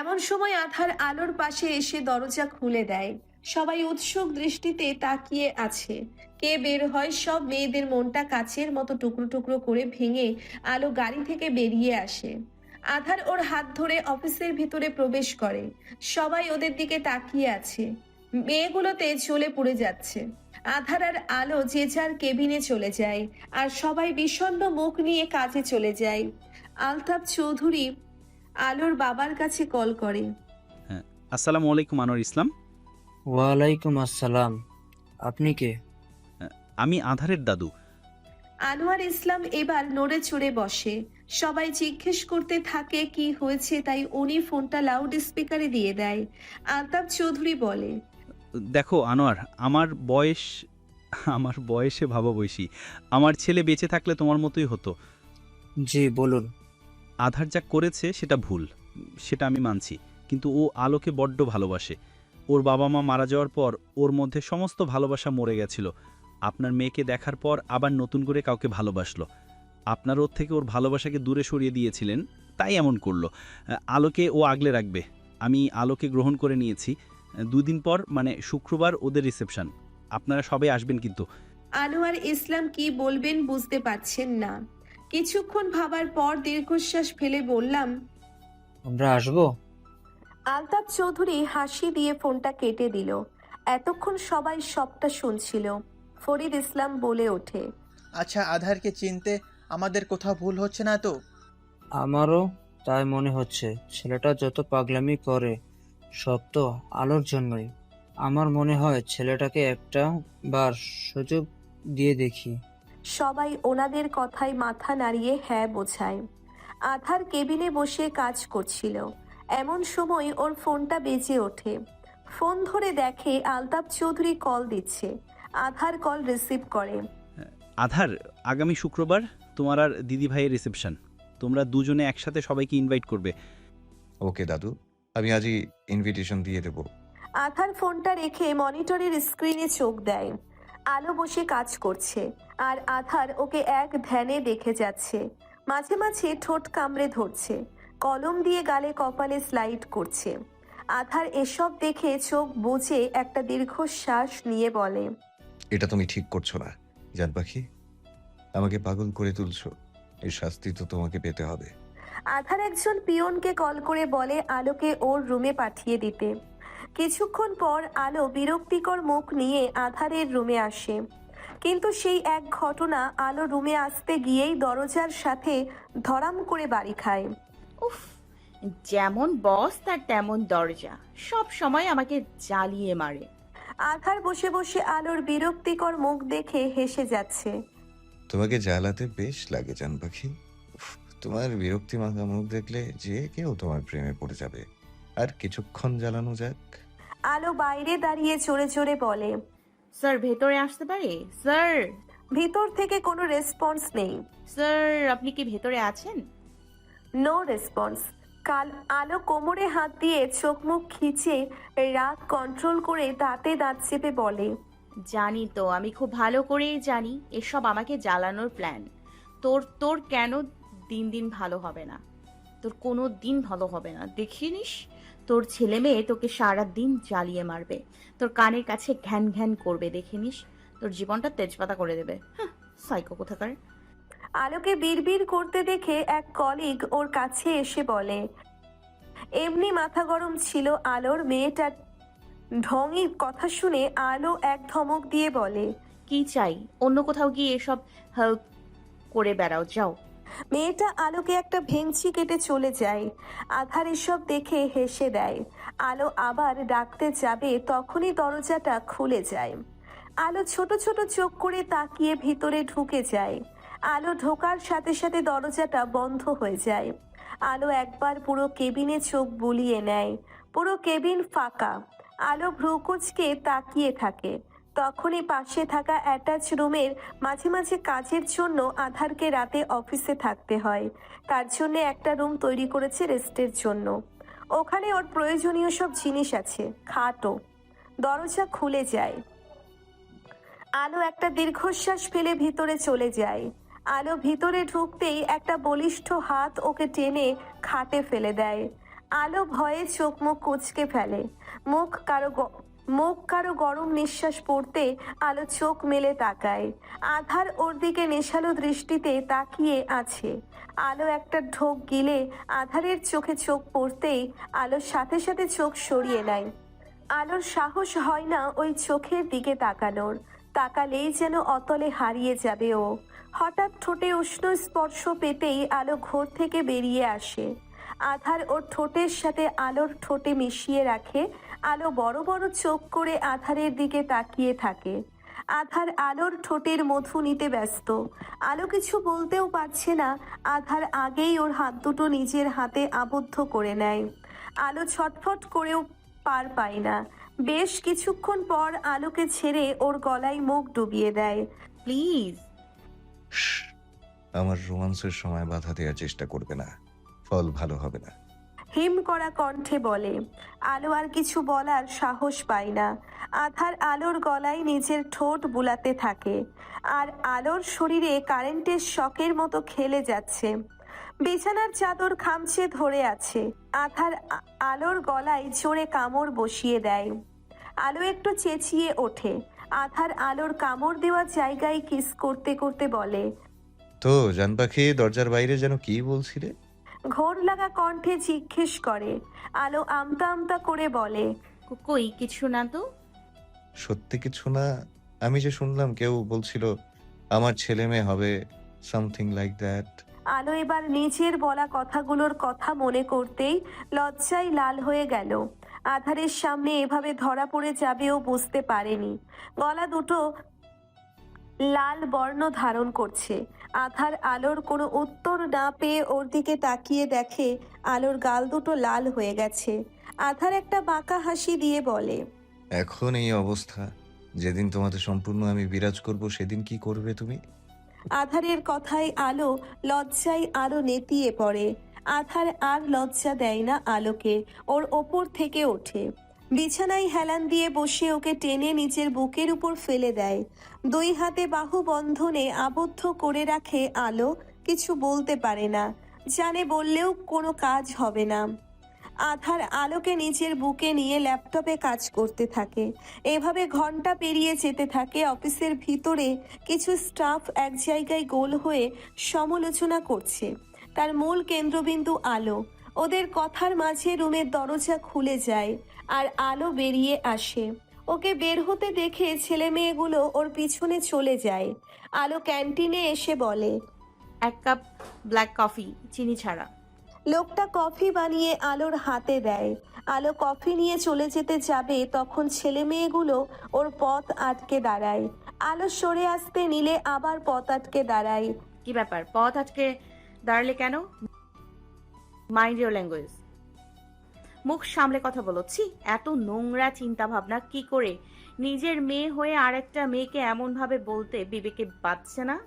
এমন সময় আধার আলোর পাশে এসে দরজা খুলে দেয়। সবাই উৎসুক দৃষ্টিতে তাকিয়ে আছে। কে বের হয় সব মেয়েদের মনটা কাচের মতো টুকরো টুকরো করে ভেঙে আলো গাড়ি থেকে বেরিয়ে আসে। আধার ওর হাত ধরে অফিসের ভিতরে প্রবেশ করে। সবাই ওদের দিকে তাকিয়ে আছে। মেয়েগুলোতে চলে পড়ে যাচ্ছে। আধার আর আলো যে যার কেবিনে চলে যায়। আর সবাই বিষণ্ণ মুখ নিয়ে কাজে চলে যায়। আলতাফ চৌধুরী আলোর বাবার কাছে কল করে। আসসালামু আলাইকুম আনোয়ার ইসলাম। ওয়ালাইকুম আসসালাম। আপনি কে? আমি আধারের দাদু। আনোয়ার ইসলাম এবার নড়ে চড়ে বসে। সবাই জিজ্ঞেস করতে থাকে কি হয়েছে তাই উনি ফোনটা লাউড স্পিকারে দিয়ে দেয়। আলতাফ চৌধুরী বলে দেখো আনোয়ার আমার বয়স আমার বয়সে ভাবা বয়সী আমার ছেলে বেঁচে থাকলে তোমার মতোই হতো। জি বলুন। আধার যা করেছে সেটা ভুল, সেটা আমি মানছি। কিন্তু ও আলোকে বড্ড ভালোবাসে। ওর বাবা মা মারা যাওয়ার পর ওর মধ্যে সমস্ত ভালোবাসা মরে গেছিল। আপনার মেয়েকে দেখার পর আবার নতুন করে কাউকে ভালোবাসলো। আপনার ওর থেকে ওর ভালোবাসাকে দূরে সরিয়ে দিয়েছিলেন, তাই এমন করল। আলোকে ও আগলে রাখবে। আমি আলোকে গ্রহণ করে নিয়েছি। দুদিন পর মানে শুক্রবার ওদের রিসেপশন। আপনারা সবাই আসবেন কিন্তু। আনোয়ার ইসলাম কি বলবেন বুঝতে পারছেন না। কিছুক্ষণ ভাবার পর দীর্ঘশ্বাস ফেলে বললাম আমরা আসব? আলতাফ চৌধুরী হাসি দিয়ে ফোনটা কেটে দিল। এতক্ষণ সবাই সবটা শুনছিল। ফরিদ ইসলাম বলে ওঠে আচ্ছা আধারকে চিনতে আমাদের কোথাও ভুল হচ্ছে না তো? আমারও তাই মনে হচ্ছে। ছেলেটা যত পাগলামি করে সব তো আলোর জন্যই। আমার মনে হয় ছেলেটাকে একটা বার সুযোগ দিয়ে দেখি। সবাই ওনাদের কথায় মাথা নাড়িয়ে হ্যাঁ বোঝায়। আধার কেবিনে বসে কাজ করছিল। এমন সময় ওর ফোনটা বেজে ওঠে। ফোন ধরে দেখে আলতাফ চৌধুরী কল দিচ্ছে। আধার কল রিসিভ করে। আধার আগামী শুক্রবার তোমার আর দিদি ভাইয়ের রিসেপশন। তোমরা দুজনে একসাথে সবাইকে ইনভাইট করবে। ওকে দাদু আমি আজই ইনভিটেশন দিয়ে দেবো। আধার ফোনটা রেখে মনিটরের স্ক্রিনে চোখ দেয়। আলো বসে কাজ করছে আর আধার ওকে এক ধ্যানে দেখে যাচ্ছে। মাঝে মাঝে ঠোঁট কামড়ে ধরছে কলম দিয়ে গালে কপালে স্লাইড করছে। আধার এসব দেখে চোখ বুঝে একটা দীর্ঘশ্বাস নিয়ে বলে এটা তুমি ঠিক করছ না জান পাখি। আমাকে পাগল করে তুলছো এই শাস্তি তো তোমাকে পেতে হবে। আধার একজন পিয়নকে কল করে বলে আলোকে ওর রুমে পাঠিয়ে দিতে। কিছুক্ষণ পর আলো বিরক্তিকর মুখ নিয়ে আধারের রুমে আসে। কিন্তু সেই এক ঘটনা আলো রুমে আসতে গিয়েই দরজার সাথে ধরাম করে বাড়ি খায়। উফ যেমন বস তার তেমন দরজা। সব সময় আমাকে জ্বালিয়ে মারে। আধার বসে বসে আলোর বিরক্তিকর মুখ দেখে হেসে যাচ্ছে। তোমাকে জ্বালাতে বেশ লাগে জান পাখি। উফ, তোমার বিরক্তি মাখা মুখ দেখলে যে কেউ তোমার প্রেমে পড়ে যাবে। আর কিছুক্ষণ জ্বালানো যাক। আলো বাইরে দাঁড়িয়ে জোরে জোরে বলে। স্যার ভেতরে আসতে পারে? স্যার ভিতর থেকে কোনো রেসপন্স নেই। স্যার আপনি কি ভেতরে আছেন? নো রেসপন্স কাল আলো কোমরে হাত দিয়ে চোখ মুখ খিচে রাগ কন্ট্রোল করে দাঁতে দাঁত চেপে বলে। জানি তো আমি খুব ভালো করেই জানি এসব আমাকে জ্বালানোর প্ল্যান তোর তোর কেন দিন দিন ভালো হবে না? তোর কোনো দিন ভালো হবে না। দেখিনিস তোর ছেলে মেয়ে তোকে সারা দিন জ্বালিয়ে মারবে। তোর কানের কাছে ঘ্যান ঘ্যান করবে দেখে নিস। তোর জীবনটা তেজপাতা করে দেবে। হ্যাঁ সাইকো কোথাকার। আলোকে বিড়বিড় করতে দেখে এক কলিগ ওর কাছে এসে বলে এমনি মাথা গরম ছিল আলোর মেয়েটার ঢঙি কথা শুনে আলো এক ধমক দিয়ে বলে কি চাই? অন্য কোথাও গিয়ে এসব হেল্প করে বেড়াও যাও। মেয়েটা আলোকে একটা ভেংচি কেটে চলে যায়। আধার এসব দেখে হেসে দেয়। আলো আবার ডাকতে যাবে তখনই দরজাটা খুলে যায়। আলো ছোট ছোট চোখ করে তাকিয়ে ভিতরে ঢুকে যায়। আলো ঢোকার সাথে সাথে দরজাটা বন্ধ হয়ে যায়। আলো একবার পুরো কেবিনে চোখ বুলিয়ে নেয়। পুরো কেবিন ফাঁকা। আলো ভ্রুকুচকে তাকিয়ে থাকে। তখনই পাশে থাকা অ্যাটাচ রুমের মাঝে মাঝে কাজের জন্য আধারকে রাতে অফিসে থাকতে হয়। তার জন্য একটা রুম তৈরি করেছে রেস্টের জন্য। ওখানে ওর প্রয়োজনীয় সব জিনিস আছে, খাটও। দরজা খুলে যায়। আলো একটা দীর্ঘশ্বাস ফেলে ভিতরে চলে যায়। আলো ভিতরে ঢুকতেই একটা বলিষ্ঠ হাত ওকে টেনে খাটে ফেলে দেয়। আলো ভয়ে চোখ মুখ কুচকে ফেলে। মুখ কারও মুখ কারও গরম নিঃশ্বাস পড়তে আলো চোখ মেলে তাকায়। আধার ওর দিকে নেশালো দৃষ্টিতে তাকিয়ে আছে। আলো একটা ঢোক গিলে আধারের চোখে চোখ পড়তেই আলোর সাথে সাথে চোখ সরিয়ে নেয়। আলোর সাহস হয় না ওই চোখের দিকে তাকানোর। তাকালেই যেন অতলে হারিয়ে যাবে ও। হঠাৎ ঠোঁটে উষ্ণ স্পর্শ পেতেই আলো ঘোর থেকে বেরিয়ে আসে। আধার ওর ঠোঁটের সাথে আলোর ঠোঁটে মিশিয়ে রাখে আলো বড় বড় চোখ করে আধারের দিকে তাকিয়ে থাকে। আধার আলোর ঠোঁটের মধু নিতে ব্যস্ত। আলো কিছু বলতেও পারছে না, আধার আগেই ওর হাত দুটো নিজের হাতে আবদ্ধ করে নেয়। আলো ছটফট করেও পার পায় না। বেশ কিছুক্ষণ পর আলোকে ছেড়ে ওর গলায় মুখ ডুবিয়ে দেয়। প্লিজ। আমার রোমান্সের সময় বাধা দেওয়ার চেষ্টা করবে না। ফল ভালো হবে না। হিম করা কণ্ঠে বলে, আলো আর কিছু বলার সাহস পায় না। আধার আলোর গলায় নিজের ঠোঁট বুলাতে থাকে। আর আলোর শরীরে কারেন্টের শকের মতো খেলে যাচ্ছে। বিছানার চাদর খামচে ধরে আছে। আধার আলোর গলায় জোরে কামড় বসিয়ে দেয়। আলো একটু চেঁচিয়ে ওঠে। আধার আলোর কামড় দেওয়া জায়গায় কিস করতে করতে বলে, তো জান পাখি দরজার বাইরে যেন কি বলছিলে? ঘোর লাগা কণ্ঠে জিজ্ঞেস করে আলো আমতা আমতা করে বলে কো- কই কিছু না তো? সত্যি কিছু না আমি যে শুনলাম কেউ বলছিল আমার ছেলে মেয়ে হবে সামথিং লাইক দ্যাট আলো এবার নিজের বলা কথাগুলোর কথা মনে করতেই লজ্জায় লাল হয়ে গেল। আধারের সামনে এভাবে ধরা পড়ে যাবেও বুঝতে পারেনি। গলা দুটো লাল বর্ণ ধারণ করছে। আধার আলোর কোনো উত্তর না পেয়ে ওর দিকে তাকিয়ে দেখে আলোর গাল দুটো লাল হয়ে গেছে। আধার একটা বাঁকা হাসি দিয়ে বলে এখন এই অবস্থা। যেদিন তোমাদের সম্পূর্ণ আমি বিরাজ করব সেদিন কি করবে তুমি? আধারের কথায় আলো লজ্জায় আরও নেতিয়ে পড়ে। আধার আর লজ্জা দেয় না আলোকে ওর ওপর থেকে ওঠে। বিছানায় হেলান দিয়ে বসে ওকে টেনে নিজের বুকের উপর ফেলে দেয়। দুই হাতে বাহু বন্ধনে আবদ্ধ করে রাখে আলো, কিছু বলতে পারে না, জানে বললেও কোনো কাজ হবে না। আধার আলোকে নিজের বুকে নিয়ে ল্যাপটপে কাজ করতে থাকে। এভাবে ঘণ্টা পেরিয়ে যেতে থাকে অফিসের ভিতরে, কিছু স্টাফ এক জায়গায় গোল হয়ে সমালোচনা করছে। তার মূল কেন্দ্রবিন্দু আলো। ওদের কথার মাঝে রুমের দরজা খুলে যায় আর আলো বেরিয়ে আসে। ওকে বের হতে দেখে ছেলে মেয়েগুলো ওর পিছনে চলে যায়। আলো ক্যান্টিনে এসে বলে এক কাপ ব্ল্যাক কফি চিনি ছাড়া। লোকটা কফি বানিয়ে আলোর হাতে দেয়। আলো কফি নিয়ে চলে যেতে যাবে তখন ছেলে মেয়েগুলো ওর পথ আটকে দাঁড়ায়। আলো সরে আসতে নিলে আবার পথ আটকে দাঁড়ায়। কি ব্যাপার? পথ আটকে দাঁড়ালে কেন? মাইন্ড ইউর ল্যাঙ্গুয়েজ মুখ সামলে কথা বলছি এত নোংরা চিন্তা ভাবনা কি করে? নিজের মেয়ে হয়ে আরেকটা মেয়েকে এমন ভাবে বলতে বিবেকে বাঁচছে না?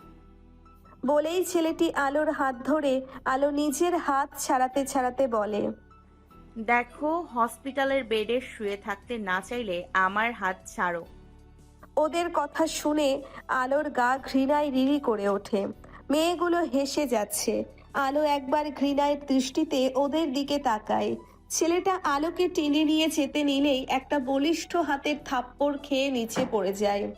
বলেই ছেলেটি আলোর হাত ধরে আলো নিজের হাত ছাড়াতে ছাড়াতে বলে। দেখো হসপিটালের বেডে শুয়ে থাকতে না চাইলে আমার হাত ছাড়ো। ওদের কথা শুনে আলোর গা ঘৃণায় রিরি করে ওঠে। মেয়েগুলো হেসে যাচ্ছে। আলো একবার ঘৃণায় দৃষ্টিতে ওদের দিকে তাকায়। ছেলেটা আলোকে টেনে নিয়ে যেতে নিলেই একটা বলিষ্ঠ হাতের থাপ্পড় খেয়ে নিচে পড়ে যায়।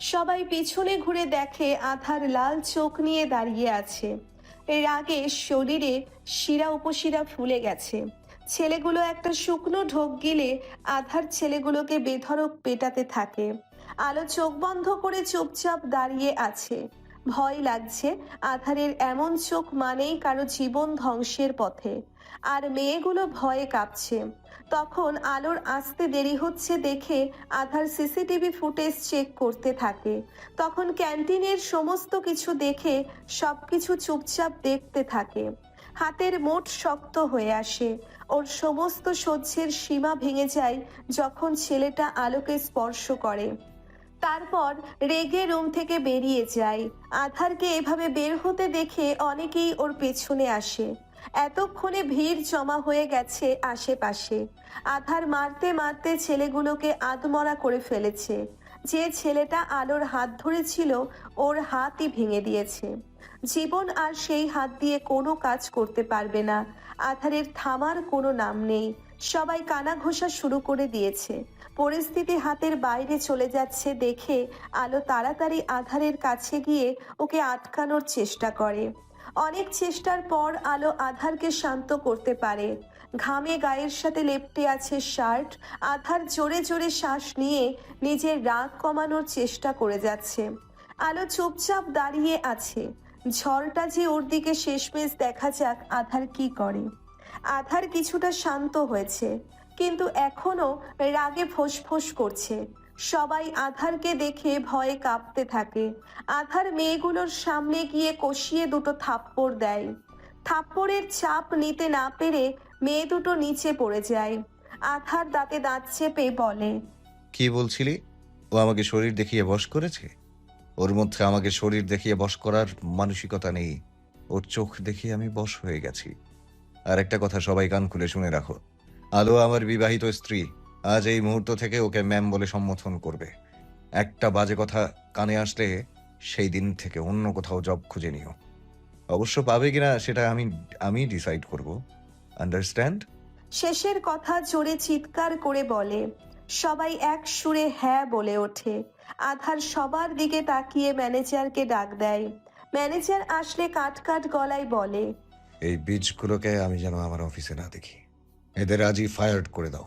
সবাই পিছনে ঘুরে দেখে আধার লাল চোখ নিয়ে দাঁড়িয়ে আছে। এর আগে শরীরে শিরা উপশিরা ফুলে গেছে। ছেলেগুলো একটা শুকনো ঢোক গিলে আধার ছেলেগুলোকে বেধড়ক পেটাতে থাকে। আলো চোখ বন্ধ করে চুপচাপ দাঁড়িয়ে আছে। ভয় লাগছে। আধারের এমন চোখ মানেই কারও জীবন ধ্বংসের পথে। আর মেয়েগুলো ভয়ে কাঁপছে। তখন আলোর আসতে দেরি হচ্ছে দেখে আধার সিসিটিভি ফুটেজ চেক করতে থাকে। তখন ক্যান্টিনের সমস্ত কিছু দেখে সবকিছু চুপচাপ দেখতে থাকে। হাতের মোট শক্ত হয়ে আসে। ওর সমস্ত সহ্যের সীমা ভেঙে যায় যখন ছেলেটা আলোকে স্পর্শ করে। তারপর রেগে রুম থেকে বেরিয়ে যায়। আধারকে এভাবে বের হতে দেখে অনেকেই ওর পেছনে আসে। এতক্ষণে ভিড় জমা হয়ে গেছে আশেপাশে। আধার মারতে মারতে ছেলেগুলোকে আদমরা করে ফেলেছে। যে ছেলেটা আলোর হাত ধরেছিল, ওর হাতই ভেঙে দিয়েছে। জীবন আর সেই হাত দিয়ে কোনো কাজ করতে পারবে না। আধারের থামার কোনো নাম নেই। সবাই কানা ঘোষা শুরু করে দিয়েছে। পরিস্থিতি হাতের বাইরে চলে যাচ্ছে দেখে আলো তাড়াতাড়ি আধারের কাছে গিয়ে ওকে আটকানোর চেষ্টা করে। অনেক চেষ্টার পর আলো আধারকে শান্ত করতে পারে। ঘামে গায়ের সাথে লেপ্টে আছে শার্ট, আধার জোরে জোরে শ্বাস নিয়ে নিজের রাগ কমানোর চেষ্টা করে যাচ্ছে। আলো চুপচাপ দাঁড়িয়ে আছে। ঝড়টা যে ওর দিকে শেষমেশ দেখা যাক আধার কি করে। আধার কিছুটা শান্ত হয়েছে। কিন্তু এখনও রাগে ফোঁস করছে। সবাই আধারকে দেখে ভয়ে কাঁপতে থাকে। আধার মেয়েগুলোর সামনে গিয়ে কষিয়ে দুটো থাপ্পড় দেয়। থাপ্পড়ের চাপ নিতে না পেরে মেয়ে দুটো নিচে পড়ে যায়। আধার দাঁতে দাঁত চেপে বলে, কি বলছিলি? ও আমাকে শরীর দেখিয়ে বশ করেছে? ওর মধ্যে আমাকে শরীর দেখিয়ে বশ করার মানসিকতা নেই। ওর চোখ দেখিয়ে আমি বশ হয়ে গেছি। আর একটা কথা সবাই কান খুলে শুনে রাখো। আলো আমার বিবাহিত স্ত্রী আজ এই মুহূর্ত থেকে ওকে ম্যাম বলে সম্বোধন করবে। একটা বাজে কথা কানে আসলে সেই দিন থেকে অন্য কোথাও জব খুঁজে নিও। অবশ্য পাবে কিনা সেটা আমি আমি ডিসাইড করব। আন্ডারস্ট্যান্ড শেষের কথা জোরে চিৎকার করে বলে সবাই এক সুরে হ্যাঁ বলে ওঠে। আধার সবার দিকে তাকিয়ে ম্যানেজারকে ডাক দেয়। ম্যানেজার আসলে কাট কাট গলায় বলে এই বীজগুলোকে আমি যেন আমার অফিসে না দেখি। এদের আজই ফায়ার্ড করে দাও।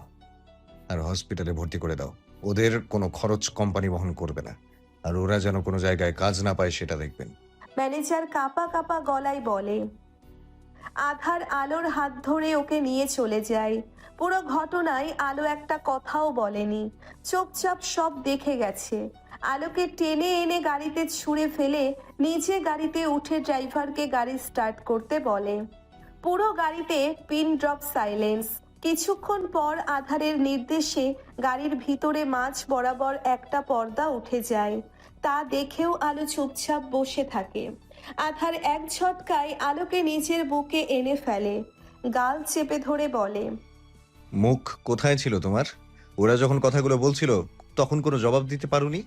আর হসপিটালে ভর্তি করে দাও। ওদের কোনো খরচ কোম্পানি বহন করবে না। আর ওরা যেন কোনো জায়গায় কাজ না পায়, সেটা দেখবেন। ম্যানেজার কাপা কাপা গলায় বলে, আধার আলোর হাত ধরে ওকে নিয়ে চলে যায় পুরো ঘটনায় আলো একটা কথাও বলেনি। চোপচাপ সব দেখে গেছে। আলোকে টেনে এনে গাড়িতে ছুঁড়ে ফেলে নিজে গাড়িতে উঠে ড্রাইভারকে গাড়ি স্টার্ট করতে বলে পুরো গাড়িতে পিন ড্রপ সাইলেন্স। কিছুক্ষণ পর আধারের নির্দেশে গাড়ির ভিতরে মাঝ বরাবর একটা পর্দা উঠে যায় তা দেখেও আলো চুপচাপ বসে থাকে। আধার এক ঝটকায় আলোকে নিজের বুকে এনে ফেলে গাল চেপে ধরে বলে মুখ কোথায় ছিল তোমার? ওরা যখন কথাগুলো বলছিল তখন কোনো জবাব দিতে পারোনি?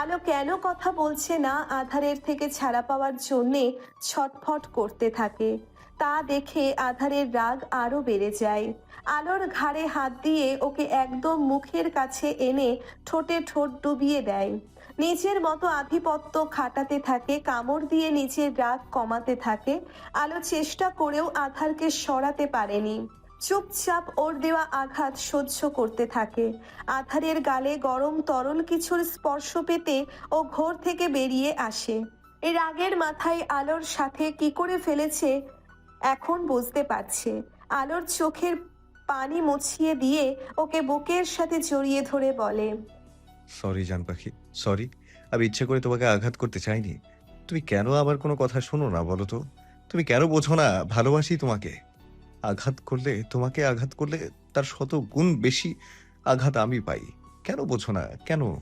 আলো কেন কথা বলছে না আধারের থেকে ছাড়া পাওয়ার জন্যে ছটফট করতে থাকে। তা দেখে আধারের রাগ আরও বেড়ে যায়। আলোর ঘাড়ে হাত দিয়ে ওকে একদম মুখের কাছে এনে ঠোঁটে ঠোঁট ডুবিয়ে দেয়। নিজের মতো আধিপত্য খাটাতে থাকে, কামড় দিয়ে নিজের রাগ কমাতে থাকে। আলো চেষ্টা করেও আধারকে সরাতে পারেনি। চুপচাপ ওর দেওয়া আঘাত সহ্য করতে থাকে। আধারের গালে গরম তরল কিছুর স্পর্শ পেতে ও ঘোর থেকে বেরিয়ে আসে। এই রাগের মাথায় আলোর সাথে কি করে ফেলেছে এখন বুঝতে পারছে। আলোর চোখের পানি মুছিয়ে দিয়ে ওকে বুকের সাথে জড়িয়ে ধরে বলে সরি জান পাখি সরি আমি ইচ্ছে করে তোমাকে আঘাত করতে চাইনি। তুমি কেন আমার কোনো কথা শোনো না বলো তো? তুমি কেন বোঝো না? ভালোবাসি তোমাকে। আঘাত করলে তোমাকে আঘাত করলে তার শত গুণ বেশি আঘাত আমি পাই। কেন বোঝো না? কেন?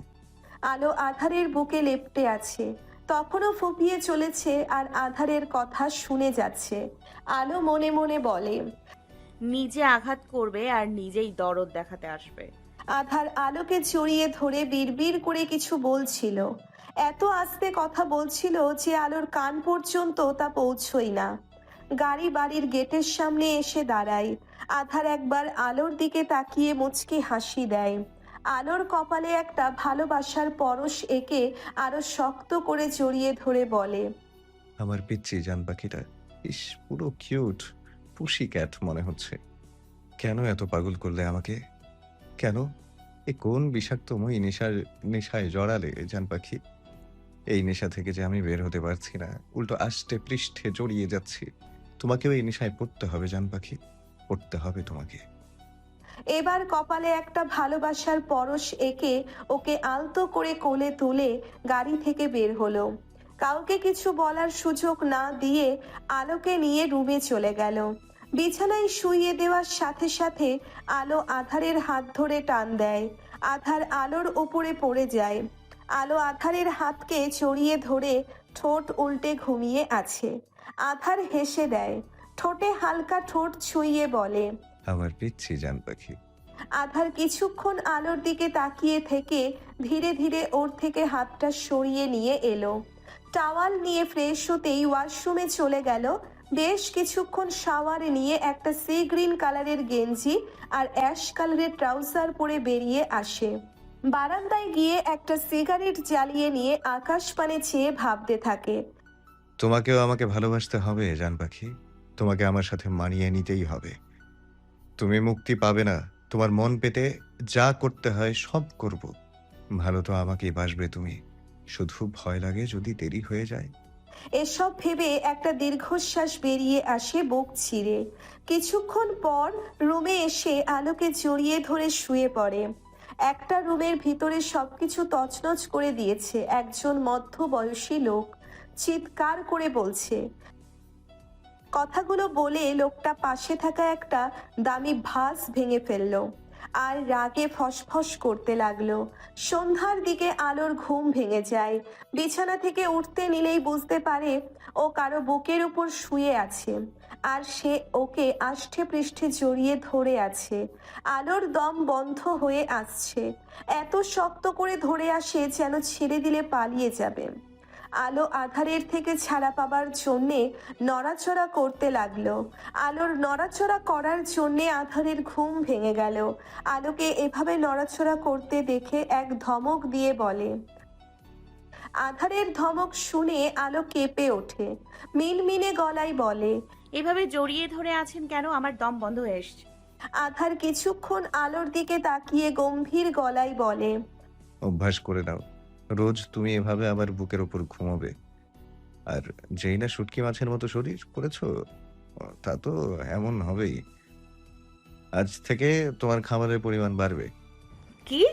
আলো আধারের বুকে লেপ্টে আছে। তখনও ফুপিয়ে চলেছে আর আধারের কথা শুনে যাচ্ছে। আলো মনে মনে বলে নিজে আঘাত করবে আর নিজেই দরদ দেখাতে আসবে। আধার আলোকে জড়িয়ে ধরে বিড়বিড় করে কিছু বলছিল। এত আস্তে কথা বলছিল যে আলোর কান পর্যন্ত তা পৌঁছই না। গাড়ি বাড়ির গেটের সামনে এসে দাঁড়ায়। আধার একবার আলোর দিকে তাকিয়ে মুচকি হাসি দেয়। আলোর কপালে একটা ভালোবাসার পরশ এঁকে আরও শক্ত করে জড়িয়ে ধরে বলে। আমার পিচ্ছি জান পাখিটা, ইস, পুরো কিউট, পুষি ক্যাট মনে হচ্ছে। কেন এত পাগল করলে আমাকে? কেন? এ কোন বিষাক্তময় নেশার, নেশায় জড়ালে জান পাখি? এই নেশা থেকে যে আমি বের হতে পারছি না, উল্টো আষ্টে পৃষ্ঠে জড়িয়ে যাচ্ছি। তোমাকেও এই নেশায় পড়তে হবে জান পাখি, পড়তে হবে তোমাকে। এবার কপালে একটা ভালোবাসার পরশ এঁকে ওকে আলতো করে কোলে তুলে গাড়ি থেকে বের হলো। কাউকে কিছু বলার সুযোগ না দিয়ে আলোকে নিয়ে রুমে চলে গেল। বিছানায় শুইয়ে দেওয়ার সাথে সাথে আলো আধারের হাত ধরে টান দেয়। আধার আলোর উপরে পড়ে যায়। আলো আধারের হাতকে চড়িয়ে ধরে ঠোঁট উল্টে ঘুমিয়ে আছে। আধার হেসে দেয়। ঠোঁটে হালকা ঠোঁট ছুঁয়ে বলে আমার পিচ্ছি জান পাখি। আধার কিছুক্ষণ আলোর দিকে তাকিয়ে থেকে ধীরে ধীরে ওর থেকে হাতটা সরিয়ে নিয়ে এলো। টাওয়াল নিয়ে ফ্রেশ হতেই ওয়াশরুমে চলে গেল। বেশ কিছুক্ষণ শাওয়ার নিয়ে একটা সি গ্রিন কালারের গেঞ্জি আর অ্যাশ কালারের ট্রাউজার পরে বেরিয়ে আসে। বারান্দায় গিয়ে একটা সিগারেট জ্বালিয়ে নিয়ে আকাশ পানে চেয়ে ভাবতে থাকে। তোমাকেও আমাকে ভালোবাসতে হবে জান পাখি। তোমাকে আমার সাথে মানিয়ে নিতেই হবে। তুমি মুক্তি পাবে না। তোমার মন পেতে যা করতে হয় সব করব। ভালো তো আমাকেই বাসবে তুমি। শুধু ভয় লাগে যদি দেরি হয়ে যায়। এসব ভেবে একটা দীর্ঘশ্বাস বেরিয়ে আসে বুক ছিঁড়ে। কিছুক্ষণ পর রুমে এসে আলোকে জড়িয়ে ধরে শুয়ে পড়ে। একটা রুমের ভিতরে সবকিছু তছনছ করে দিয়েছে একজন মধ্যবয়সী লোক। চিৎকার করে বলছে কথাগুলো বলে লোকটা পাশে থাকা একটা দামি ভাস ভেঙে ফেলল আর রাগে ফসফস করতে লাগল। সন্ধ্যার দিকে আলোর ঘুম ভেঙে যায়। বিছানা থেকে উঠতে নিলেই বুঝতে পারে ও কারও বুকের উপর শুয়ে আছে আর সে ওকে আষ্ঠে পৃষ্ঠে জড়িয়ে ধরে আছে। আলোর দম বন্ধ হয়ে আসছে। এত শক্ত করে ধরে আসে যেন ছেড়ে দিলে পালিয়ে যাবে। আলো আধারের থেকে ছাড়া পাবার জন্যে নড়াচড়া করতে লাগল। আলোর নড়াচড়া করার জন্যে আধারের ঘুম ভেঙে গেল। আলোকে এভাবে নড়াচড়া করতে দেখে এক ধমক দিয়ে বলে আধারের ধমক শুনে আলো কেঁপে ওঠে। মিনমিনে গলায় বলে এভাবে জড়িয়ে ধরে আছেন কেন? আমার দম বন্ধ হয়ে এসছে। আধার কিছুক্ষণ আলোর দিকে তাকিয়ে গম্ভীর গলায় বলে অভ্যাস করে নাও। রোজ তুমি এভাবে আমার বুকের ওপর ঘুমাবে। আর যেই না শুটকি মাছের মতো শরীর করেছ তা তো এমন হবেই। আজ থেকে তোমার খাবারের পরিমাণ বাড়বে। কি?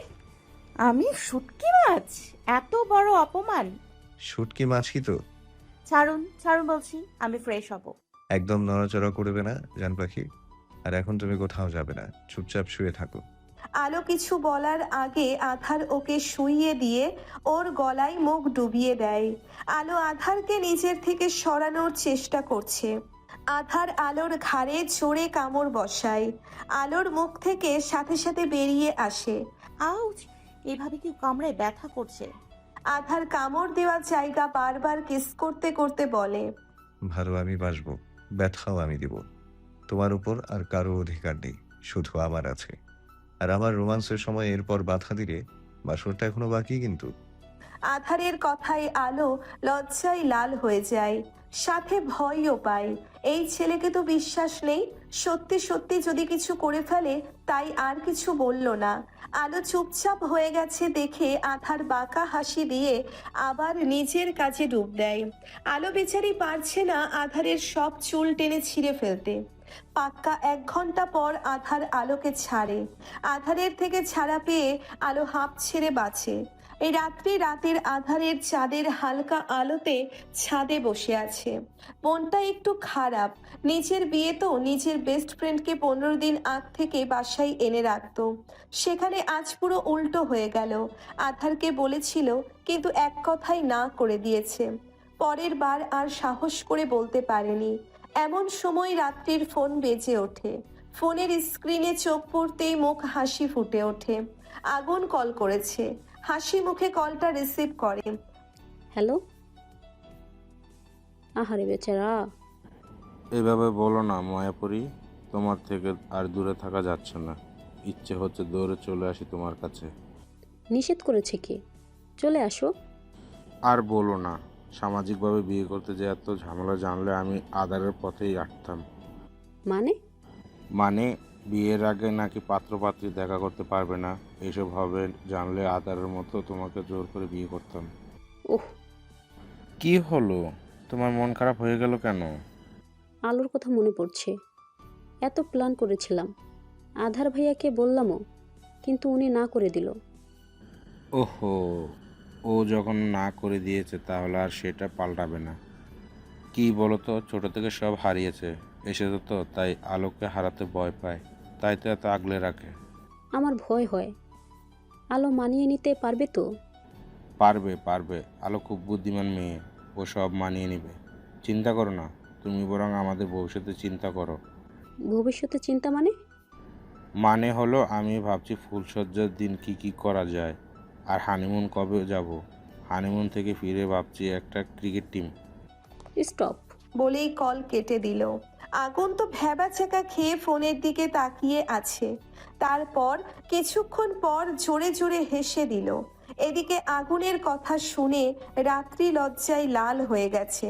আমি শুটকি মাছ? এত বড় অপমান। শুটকি মাছই তো? ছাড়ুন ছাড়ুন বলছি আমি ফ্রেশ হব। একদম নড়াচড়া করবে না জান পাখি। আর এখন তুমি কোথাও যাবে না চুপচাপ শুয়ে থাকো। আলো কিছু বলার আগে আধার ওকে শুইয়ে দিয়ে ওর গলায় মুখ ডুবিয়ে দেয়। আলো আধারকে নিজের থেকে সরানোর চেষ্টা করছে। আধার আলোর ঘাড়ে জোরে কামড় বসায়। আলোর মুখ থেকে সাথে সাথে বেরিয়ে আসে। আউচ এভাবে কি কামড়ায় ব্যথা করছে। আধার কামড় দেওয়ার জায়গা বারবার কিস করতে করতে বলে। ভালো আমি বাসবো ব্যথাও আমি দিব। তোমার উপর আর কারও অধিকার নেই শুধু আমার আছে। আর আমার রোমান্সের সময় এরপর বাধা দিলে বাসরটা এখনও বাকি কিন্তু। আধারের কথায় আলো লজ্জায় লাল হয়ে যায়, সাথে ভয়ও পায়। এই ছেলেকে তো বিশ্বাস নেই, সত্যি সত্যি যদি কিছু করে ফেলে, তাই আর কিছু বলল না। আলো চুপচাপ হয়ে গেছে দেখে আধার বাঁকা হাসি দিয়ে আবার নিজের কাজে ডুব দেয়। আলো বেচারি পারছে না আধারের সব চুল টেনে ছিঁড়ে ফেলতে। পাক্কা এক ঘণ্টা পর আধার আলোকে ছাড়ে। আধারের থেকে ছাড়া পেয়ে আলো হাঁপ ছেড়ে বাঁচে। এই রাত্রি রাতের আধারের চাঁদের হালকা আলোতে ছাদে বসে আছে। মনটা একটু খারাপ। নিজের বিয়ে তো নিজের বেস্ট ফ্রেন্ডকে পনেরো দিন আগ থেকে বাসায় এনে রাখতো। সেখানে আজ পুরো উল্টো হয়ে গেল। আধারকে বলেছিল, কিন্তু এক কথাই না করে দিয়েছে। পরের বার আর সাহস করে বলতে পারেনি। এমন সময় রাত্রির ফোন বেজে ওঠে। ফোনের স্ক্রিনে চোখ পড়তেই মুখ হাসি ফুটে ওঠে। আগুন কল করেছে। হাসি মুখে কলটা রিসিভ করে। হ্যালো? আহারে বেচারা। এভাবে বলো না মায়াপুরী। তোমার থেকে আর দূরে থাকা যাচ্ছে না। ইচ্ছে হচ্ছে দৌড়ে চলে আসি তোমার কাছে। নিষেধ করেছে কি? চলে আসো। আর বলো না সামাজিকভাবে বিয়ে করতে যে এত ঝামেলা জানলে আমি আদারের পথেই আটতাম। মানে? মানে বিয়ের আগে নাকি পাত্রপাত্রী দেখা করতে পারবে না এসব হবে জানলে আদারের মতো তোমাকে জোর করে বিয়ে করতাম। ওহ কি হলো? তোমার মন খারাপ হয়ে গেল কেন? আলোর কথা মনে পড়ছে। এত প্ল্যান করেছিলাম। আধার ভাইয়াকে বললামও কিন্তু উনি না করে দিল। ওহো। ও যখন না করে দিয়েছে তাহলে আর সেটা পাল্টাবে না। কি বলতো ছোট থেকে সব হারিয়েছে এসেছে তো তাই আলোকে হারাতে ভয় পায় তাই তো এত আগলে রাখে। আমার ভয় হয়। আলো মানিয়ে নিতে পারবে তো? পারবে পারবে। আলো খুব বুদ্ধিমান মেয়ে ও সব মানিয়ে নেবে। চিন্তা করো না তুমি বরং আমাদের ভবিষ্যতে চিন্তা করো। ভবিষ্যতে চিন্তা মানে? মানে হলো আমি ভাবছি ফুলসজ্জার দিন কি কি করা যায়। আর হানিমুন কবে যাব? হানিমুন থেকে ফিরে ভাবছি একটা ক্রিকেট টিম স্টপ বলেই কল কেটে দিল। আগুন তো ভ্যাবা ছেকা খেয়ে ফোনের দিকে তাকিয়ে আছে। তারপর কিছুক্ষণ পর জোরে জোরে হেসে দিল। এদিকে আগুনের কথা শুনে রাত্রি লজ্জায় লাল হয়ে গেছে।